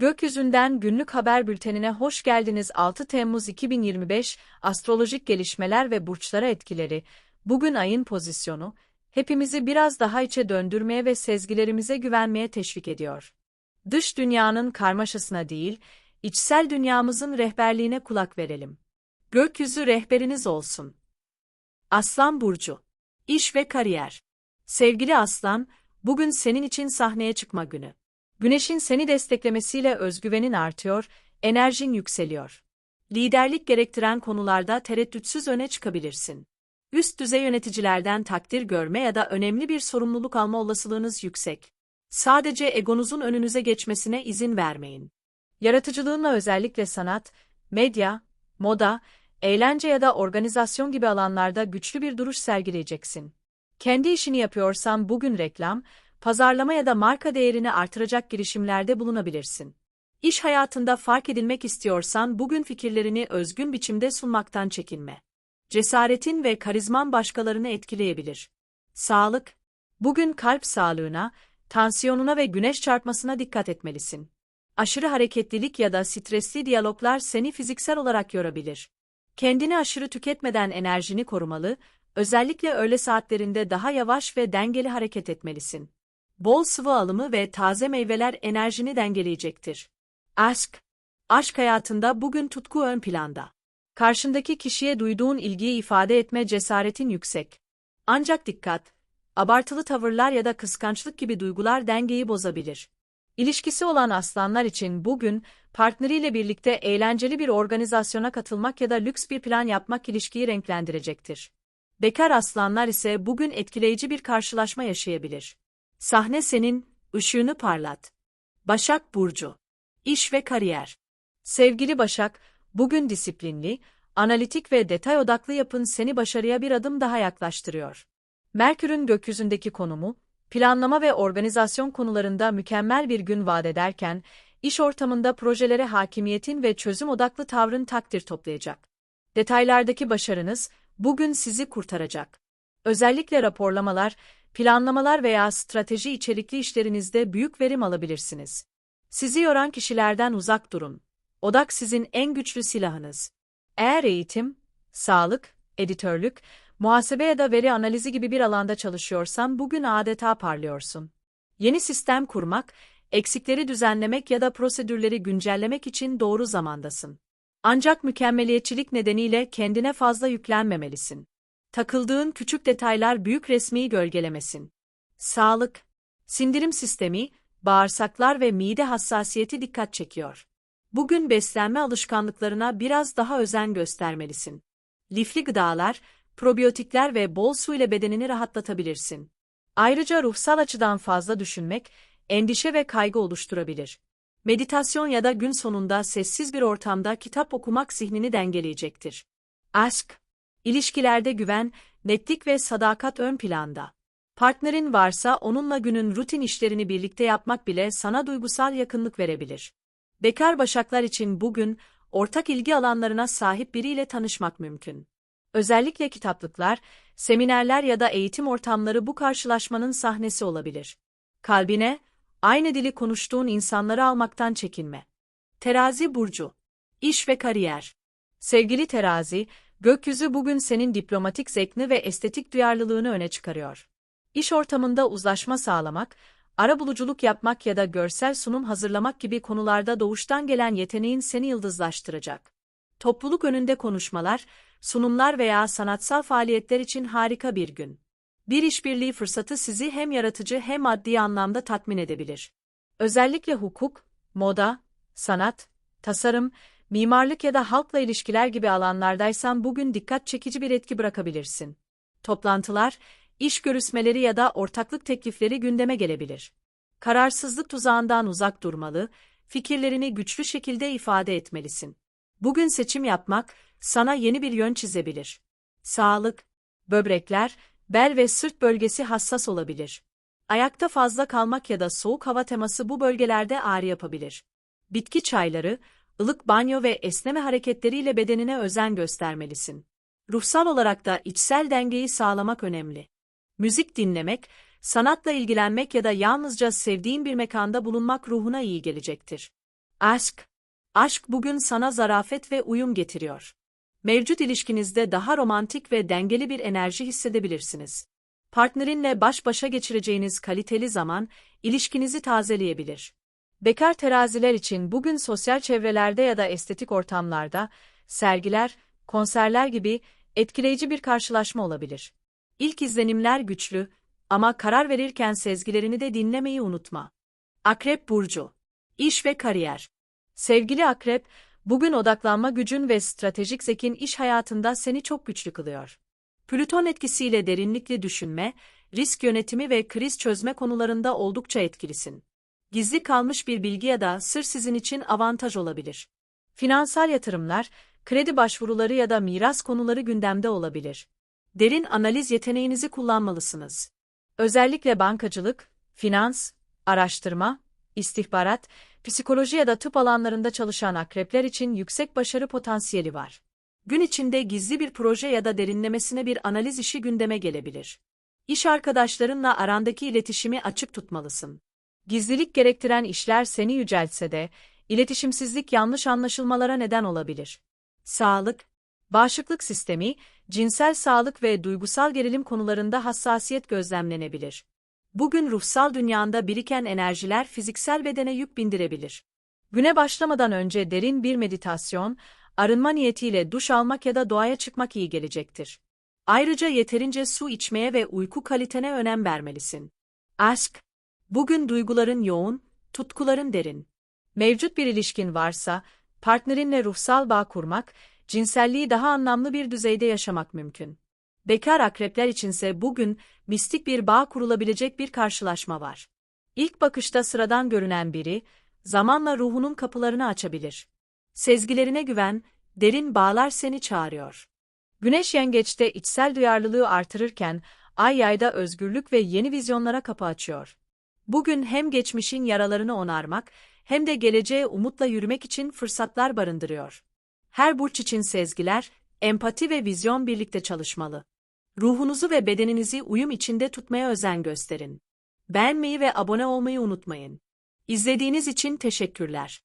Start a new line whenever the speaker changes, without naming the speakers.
Gökyüzünden günlük haber bültenine hoş geldiniz 6 Temmuz 2025 astrolojik gelişmeler ve burçlara etkileri. Bugün ayın pozisyonu hepimizi biraz daha içe döndürmeye ve sezgilerimize güvenmeye teşvik ediyor. Dış dünyanın karmaşasına değil, içsel dünyamızın rehberliğine kulak verelim. Gökyüzü rehberiniz olsun. Aslan burcu. İş ve kariyer. Sevgili Aslan, bugün senin için sahneye çıkma günü. Güneşin seni desteklemesiyle özgüvenin artıyor, enerjin yükseliyor. Liderlik gerektiren konularda tereddütsüz öne çıkabilirsin. Üst düzey yöneticilerden takdir görme ya da önemli bir sorumluluk alma olasılığınız yüksek. Sadece egonuzun önünüze geçmesine izin vermeyin. Yaratıcılığınla özellikle sanat, medya, moda, eğlence ya da organizasyon gibi alanlarda güçlü bir duruş sergileyeceksin. Kendi işini yapıyorsan bugün reklam, pazarlama ya da marka değerini artıracak girişimlerde bulunabilirsin. İş hayatında fark edilmek istiyorsan bugün fikirlerini özgün biçimde sunmaktan çekinme. Cesaretin ve karizman başkalarını etkileyebilir. Sağlık. Bugün kalp sağlığına, tansiyonuna ve güneş çarpmasına dikkat etmelisin. Aşırı hareketlilik ya da stresli diyaloglar seni fiziksel olarak yorabilir. Kendini aşırı tüketmeden enerjini korumalı, özellikle öğle saatlerinde daha yavaş ve dengeli hareket etmelisin. Bol sıvı alımı ve taze meyveler enerjini dengeleyecektir. Aşk. Aşk hayatında bugün tutku ön planda. Karşındaki kişiye duyduğun ilgiyi ifade etme cesaretin yüksek. Ancak dikkat, abartılı tavırlar ya da kıskançlık gibi duygular dengeyi bozabilir. İlişkisi olan aslanlar için bugün, partneriyle birlikte eğlenceli bir organizasyona katılmak ya da lüks bir plan yapmak ilişkiyi renklendirecektir. Bekar aslanlar ise bugün etkileyici bir karşılaşma yaşayabilir. Sahne senin, ışığını parlat. Başak Burcu. İş ve kariyer. Sevgili Başak, bugün disiplinli, analitik ve detay odaklı yapın seni başarıya bir adım daha yaklaştırıyor. Merkür'ün gökyüzündeki konumu, planlama ve organizasyon konularında mükemmel bir gün vaat ederken, iş ortamında projelere hakimiyetin ve çözüm odaklı tavrın takdir toplayacak. Detaylardaki başarınız, bugün sizi kurtaracak. Özellikle raporlamalar, planlamalar veya strateji içerikli işlerinizde büyük verim alabilirsiniz. Sizi yoran kişilerden uzak durun. Odak sizin en güçlü silahınız. Eğer eğitim, sağlık, editörlük, muhasebe ya da veri analizi gibi bir alanda çalışıyorsan bugün adeta parlıyorsun. Yeni sistem kurmak, eksikleri düzenlemek ya da prosedürleri güncellemek için doğru zamandasın. Ancak mükemmeliyetçilik nedeniyle kendine fazla yüklenmemelisin. Takıldığın küçük detaylar büyük resmi gölgelemesin. Sağlık, sindirim sistemi, bağırsaklar ve mide hassasiyeti dikkat çekiyor. Bugün beslenme alışkanlıklarına biraz daha özen göstermelisin. Lifli gıdalar, probiyotikler ve bol su ile bedenini rahatlatabilirsin. Ayrıca ruhsal açıdan fazla düşünmek, endişe ve kaygı oluşturabilir. Meditasyon ya da gün sonunda sessiz bir ortamda kitap okumak zihnini dengeleyecektir. Aşk, İlişkilerde güven, netlik ve sadakat ön planda. Partnerin varsa onunla günün rutin işlerini birlikte yapmak bile sana duygusal yakınlık verebilir. Bekar başaklar için bugün, ortak ilgi alanlarına sahip biriyle tanışmak mümkün. Özellikle kitaplıklar, seminerler ya da eğitim ortamları bu karşılaşmanın sahnesi olabilir. Kalbine, aynı dili konuştuğun insanları almaktan çekinme. Terazi Burcu İş ve Kariyer Sevgili terazi, gökyüzü bugün senin diplomatik zevkini ve estetik duyarlılığını öne çıkarıyor. İş ortamında uzlaşma sağlamak, arabuluculuk yapmak ya da görsel sunum hazırlamak gibi konularda doğuştan gelen yeteneğin seni yıldızlaştıracak. Topluluk önünde konuşmalar, sunumlar veya sanatsal faaliyetler için harika bir gün. Bir işbirliği fırsatı sizi hem yaratıcı hem maddi anlamda tatmin edebilir. Özellikle hukuk, moda, sanat, tasarım, mimarlık ya da halkla ilişkiler gibi alanlardaysan bugün dikkat çekici bir etki bırakabilirsin. Toplantılar, iş görüşmeleri ya da ortaklık teklifleri gündeme gelebilir. Kararsızlık tuzağından uzak durmalı, fikirlerini güçlü şekilde ifade etmelisin. Bugün seçim yapmak, sana yeni bir yön çizebilir. Sağlık, böbrekler, bel ve sırt bölgesi hassas olabilir. Ayakta fazla kalmak ya da soğuk hava teması bu bölgelerde ağrı yapabilir. Bitki çayları, ılık banyo ve esneme hareketleriyle bedenine özen göstermelisin. Ruhsal olarak da içsel dengeyi sağlamak önemli. Müzik dinlemek, sanatla ilgilenmek ya da yalnızca sevdiğin bir mekanda bulunmak ruhuna iyi gelecektir. Aşk. Aşk bugün sana zarafet ve uyum getiriyor. Mevcut ilişkinizde daha romantik ve dengeli bir enerji hissedebilirsiniz. Partnerinle baş başa geçireceğiniz kaliteli zaman, ilişkinizi tazeleyebilir. Bekar teraziler için bugün sosyal çevrelerde ya da estetik ortamlarda, sergiler, konserler gibi etkileyici bir karşılaşma olabilir. İlk izlenimler güçlü ama karar verirken sezgilerini de dinlemeyi unutma. Akrep Burcu İş ve Kariyer Sevgili Akrep, bugün odaklanma gücün ve stratejik zekin iş hayatında seni çok güçlü kılıyor. Plüton etkisiyle derinlikli düşünme, risk yönetimi ve kriz çözme konularında oldukça etkilisin. Gizli kalmış bir bilgi ya da sır sizin için avantaj olabilir. Finansal yatırımlar, kredi başvuruları ya da miras konuları gündemde olabilir. Derin analiz yeteneğinizi kullanmalısınız. Özellikle bankacılık, finans, araştırma, istihbarat, psikoloji ya da tıp alanlarında çalışan akrepler için yüksek başarı potansiyeli var. Gün içinde gizli bir proje ya da derinlemesine bir analiz işi gündeme gelebilir. İş arkadaşlarınla arandaki iletişimi açık tutmalısın. Gizlilik gerektiren işler seni yüceltse de, iletişimsizlik yanlış anlaşılmalara neden olabilir. Sağlık, bağışıklık sistemi, cinsel sağlık ve duygusal gerilim konularında hassasiyet gözlemlenebilir. Bugün ruhsal dünyanda biriken enerjiler fiziksel bedene yük bindirebilir. Güne başlamadan önce derin bir meditasyon, arınma niyetiyle duş almak ya da doğaya çıkmak iyi gelecektir. Ayrıca yeterince su içmeye ve uyku kalitene önem vermelisin. Aşk, bugün duyguların yoğun, tutkuların derin. Mevcut bir ilişkin varsa, partnerinle ruhsal bağ kurmak, cinselliği daha anlamlı bir düzeyde yaşamak mümkün. Bekar akrepler içinse bugün mistik bir bağ kurulabilecek bir karşılaşma var. İlk bakışta sıradan görünen biri, zamanla ruhunun kapılarını açabilir. Sezgilerine güven, derin bağlar seni çağırıyor. Güneş yengeçte içsel duyarlılığı artırırken, ay yayda özgürlük ve yeni vizyonlara kapı açıyor. Bugün hem geçmişin yaralarını onarmak, hem de geleceğe umutla yürümek için fırsatlar barındırıyor. Her burç için sezgiler, empati ve vizyon birlikte çalışmalı. Ruhunuzu ve bedeninizi uyum içinde tutmaya özen gösterin. Beğenmeyi ve abone olmayı unutmayın. İzlediğiniz için teşekkürler.